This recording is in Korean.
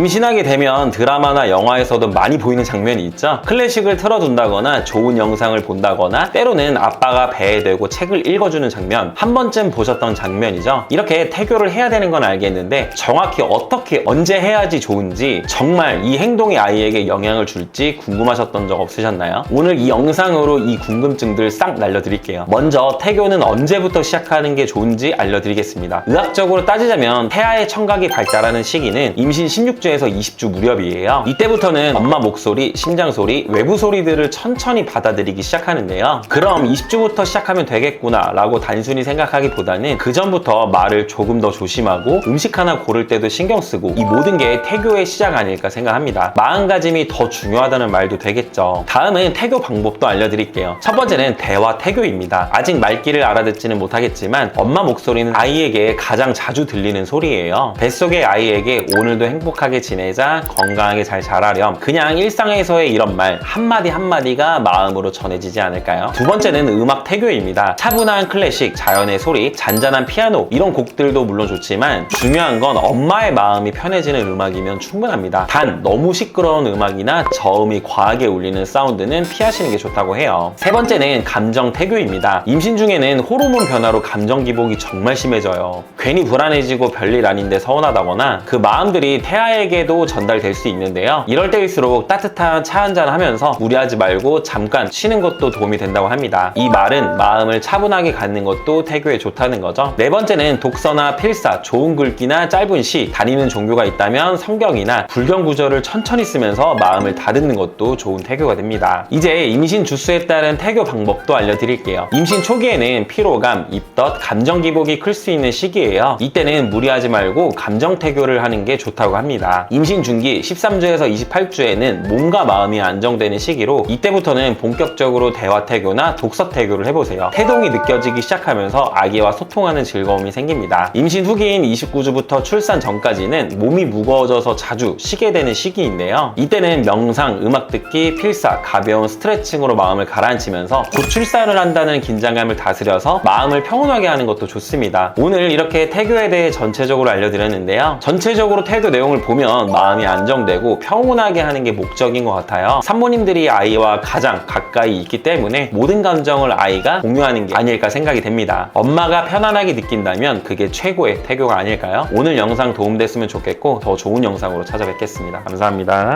임신하게 되면 드라마나 영화에서도 많이 보이는 장면이 있죠. 클래식을 틀어둔다거나 좋은 영상을 본다거나 때로는 아빠가 배에 대고 책을 읽어주는 장면 한 번쯤 보셨던 장면이죠. 이렇게 태교를 해야 되는 건 알겠는데 정확히 어떻게 언제 해야지 좋은지 정말 이 행동이 아이에게 영향을 줄지 궁금하셨던 적 없으셨나요? 오늘 이 영상으로 이 궁금증들 싹 날려드릴게요. 먼저 태교는 언제부터 시작하는 게 좋은지 알려드리겠습니다. 의학적으로 따지자면 태아의 청각이 발달하는 시기는 임신 16주 에서 20주 무렵이에요. 이때부터는 엄마 목소리, 심장 소리, 외부 소리들을 천천히 받아들이기 시작하는데요. 그럼 20주부터 시작하면 되겠구나 라고 단순히 생각하기보다는 그 전부터 말을 조금 더 조심하고 음식 하나 고를 때도 신경 쓰고 이 모든 게 태교의 시작 아닐까 생각합니다. 마음가짐이 더 중요하다는 말도 되겠죠. 다음은 태교 방법도 알려드릴게요. 첫 번째는 대화 태교입니다. 아직 말귀를 알아듣지는 못하겠지만 엄마 목소리는 아이에게 가장 자주 들리는 소리예요. 뱃속의 아이에게 오늘도 행복하게 지내자, 건강하게 잘 자라렴. 그냥 일상에서의 이런 말 한마디 한마디가 마음으로 전해지지 않을까요? 두 번째는 음악 태교입니다. 차분한 클래식, 자연의 소리, 잔잔한 피아노 이런 곡들도 물론 좋지만 중요한 건 엄마의 마음이 편해지는 음악이면 충분합니다. 단 너무 시끄러운 음악이나 저음이 과하게 울리는 사운드는 피하시는 게 좋다고 해요. 세 번째는 감정 태교입니다. 임신 중에는 호르몬 변화로 감정 기복이 정말 심해져요. 괜히 불안해지고 별일 아닌데 서운하다거나 그 마음들이 태아 에게도 전달될 수 있는데요. 이럴 때일수록 따뜻한 차 한잔 하면서 무리하지 말고 잠깐 쉬는 것도 도움이 된다고 합니다. 이 말은 마음을 차분하게 갖는 것도 태교에 좋다는 거죠. 네 번째는 독서나 필사, 좋은 글귀나 짧은 시, 다니는 종교가 있다면 성경이나 불경 구절을 천천히 쓰면서 마음을 다듬는 것도 좋은 태교가 됩니다. 이제 임신 주수에 따른 태교 방법도 알려드릴게요. 임신 초기에는 피로감, 입덧, 감정 기복이 클 수 있는 시기예요. 이때는 무리하지 말고 감정 태교를 하는 게 좋다고 합니다. 임신 중기 13주에서 28주에는 몸과 마음이 안정되는 시기로 이때부터는 본격적으로 대화 태교나 독서 태교를 해보세요. 태동이 느껴지기 시작하면서 아기와 소통하는 즐거움이 생깁니다. 임신 후기인 29주부터 출산 전까지는 몸이 무거워져서 자주 쉬게 되는 시기인데요. 이때는 명상, 음악 듣기, 필사, 가벼운 스트레칭으로 마음을 가라앉히면서 곧 출산을 한다는 긴장감을 다스려서 마음을 평온하게 하는 것도 좋습니다. 오늘 이렇게 태교에 대해 전체적으로 알려드렸는데요. 전체적으로 태교 내용을 보면 마음이 안정되고 평온하게 하는 게 목적인 것 같아요. 산모님들이 아이와 가장 가까이 있기 때문에 모든 감정을 아이가 공유하는 게 아닐까 생각이 됩니다. 엄마가 편안하게 느낀다면 그게 최고의 태교가 아닐까요? 오늘 영상 도움됐으면 좋겠고 더 좋은 영상으로 찾아뵙겠습니다. 감사합니다.